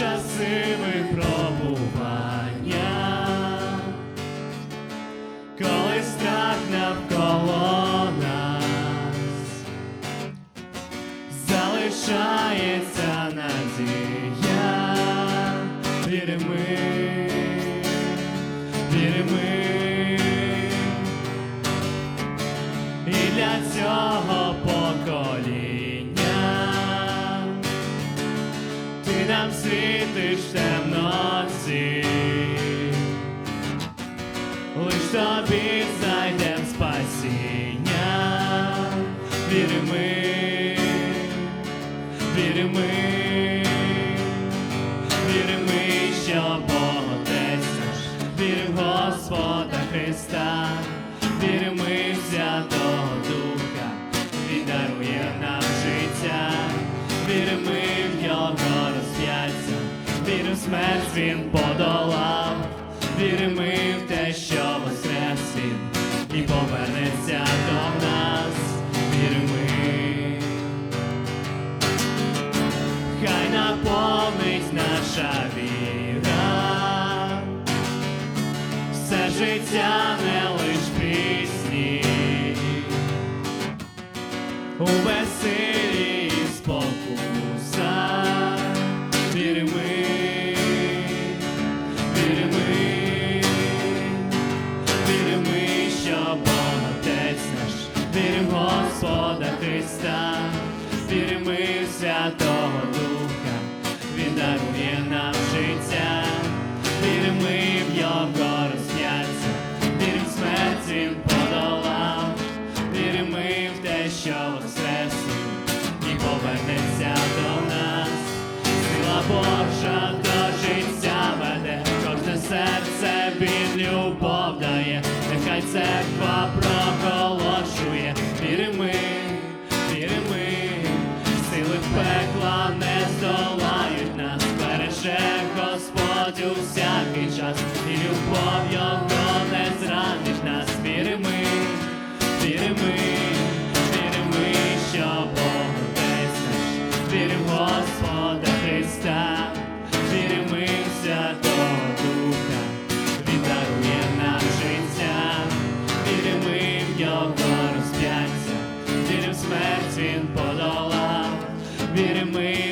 часи випробування, коли страх навколо нас, залишається надія, віримо, віримо. Нам світиш в темноті, лиш тобі знайдем спасіння, віримо, віримо, віримо, що Бог Отець наш, віримо в Господа Христа, віримо в смерть Він подолав, віримо в те, що воскрес Він і повернеться до нас, віримо. Хай наповнить наша віра, все життя не лиш пісні, Отець наш, віримо в Господа Христа, віримо в Святого Духа, Він дарує нам життя, віримо в Його розп'яття, віримо в смерть Він подолав, віримо в те, що воскрес і повернеться до нас. Сила Божа до життя веде, кожне серце від любов дає, церква проголошує, віримо, віримо, сили пекла не здолають нас, береже Господь у всякий час, і любов його не зранить нас, віримо, віримо, віримо, що Бог Отець наш, віримо Господа Христа, син подолав, віримо.